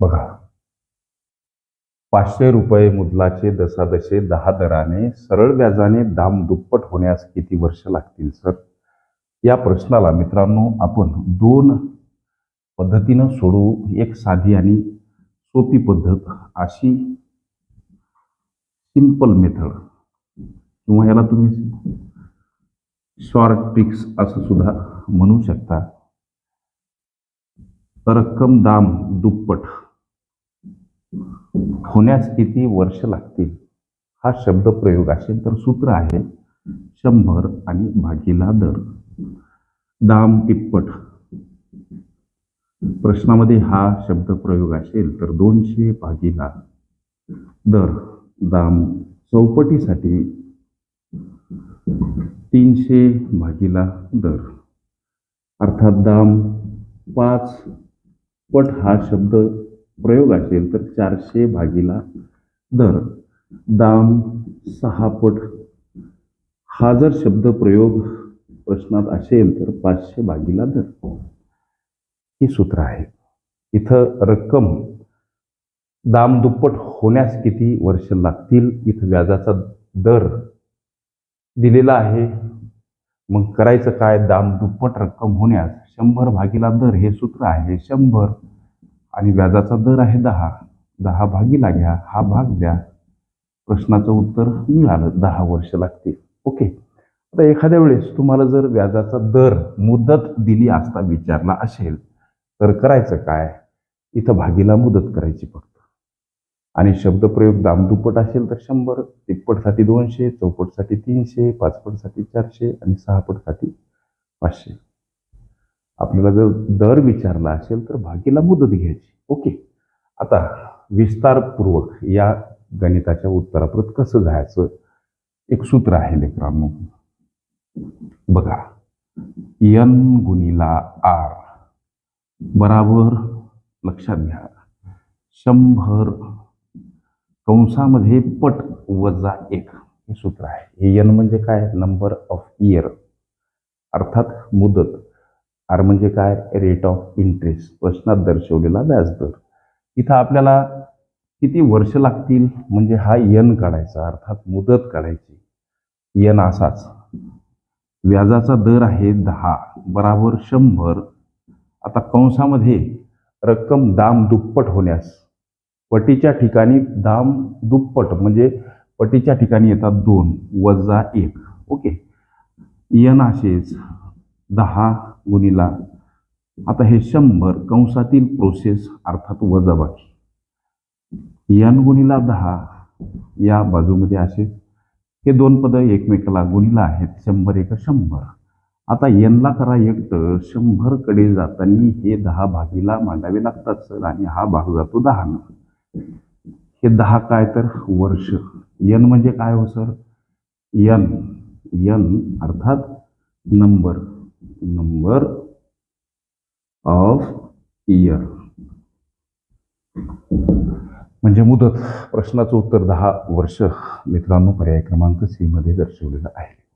बघा. पाचशे रुपये मुदलाचे दसादशे दहा दराने सरळ व्याजाने दाम दुप्पट होण्यास किती वर्ष लागतील सर? या प्रश्नाला मित्रांनो आपण दोन पद्धतीनं सोडवू एक साधी आणि सोपी पद्धत अशी सिंपल मेथड किंवा याला तुम्ही शॉर्ट ट्रिक्स असं सुद्धा म्हणू शकता. रक्कम दाम दुप्पट. होण्यास किती वर्ष लागतील? हा शब्द प्रयोग असेल तर सूत्र आहे शंभर आणि भागीला दर. दाम तिप्पट. प्रश्नामध्ये हा शब्द प्रयोग असेल तर दोनशे भागीला दर. दाम चौपटीसाठी तीनशे भागीला दर. अर्थात दाम पाच पट हा शब्द प्रयोग असेल तर चारशे भागीला दर. दाम सहा पट हा जर शब्द प्रयोग प्रश्नात असेल तर पाचशे भागीला दर. ही सूत्र आहे. इथं रक्कम दाम दुप्पट होण्यास किती वर्ष लागतील? इथं व्याजाचा दर दिलेला आहे. मग करायचं काय? दाम दुप्पट रक्कम होण्यास शंभर भागीला दर हे सूत्र आहे. शंभर आणि व्याजाचा दर आहे दहा. दहा भागीला घ्या हा भाग द्या. प्रश्नाचं उत्तर मिळालं दहा वर्ष लागतील. ओके. आता एखाद्या वेळेस तुम्हाला जर व्याजाचा दर मुदत दिली असता विचारला असेल तर करायचं काय? इथं भागीला मुदत करायची फक्त. आणि शब्दप्रयोग दाम दुप्पट असेल तर शंभर तिप्पटसाठी दोनशे चौपटसाठी तीनशे पाचपटसाठी चारशे आणि सहापटसाठी पाचशे. आपल्याला जर दर विचारला असेल तर भागीला मुदत घ्यायची. ओके. आता विस्तारपूर्वक या गणिताच्या उत्तराप्रत कसं जायचं? एक सूत्र आहे लेकरांनो बघा. यन गुणिला आर बराबर लक्षात घ्या शंभर कंसामध्ये पट वजा एक. हे सूत्र आहे. हे यन म्हणजे काय? नंबर ऑफ इयर अर्थात मुदत. आर म्हणजे काय? रेट ऑफ इंटरेस्ट प्रश्नात दर्शवलेला व्याजदर. इथं आपल्याला किती वर्ष लागतील? म्हणजे हा यन काढायचा अर्थात मुदत काढायची. यन असाच. व्याजाचा दर आहे दहा बराबर शंभर. आता कंसामध्ये रक्कम दाम दुप्पट होण्यास पटीच्या ठिकाणी दाम दुप्पट म्हणजे पटीच्या ठिकाणी येतात दोन वजा एक. ओके? यन असेच दहा गुणिला. आता हे शंभर कंसातील प्रोसेस अर्थात वजाबाकी. यन गुणिला दहा या बाजूमध्ये असे. हे दोन पदं एकमेकाला गुणिला आहेत शंभर एक शंभर. आता यनला करा एकटं शंभरकडे जाताना हे दहा भागीला मांडावे लागतात सर आणि हा भाग जातो दहानं. हे दहा काय तर वर्ष. यन म्हणजे काय हो सर? यन यन अर्थात नंबर नंबर ऑफ इयर म्हणजे मुदत प्रश्नाचं उत्तर दहा वर्ष मित्रांनो पर्याय क्रमांक सी मध्ये दर्शवलेलं आहे.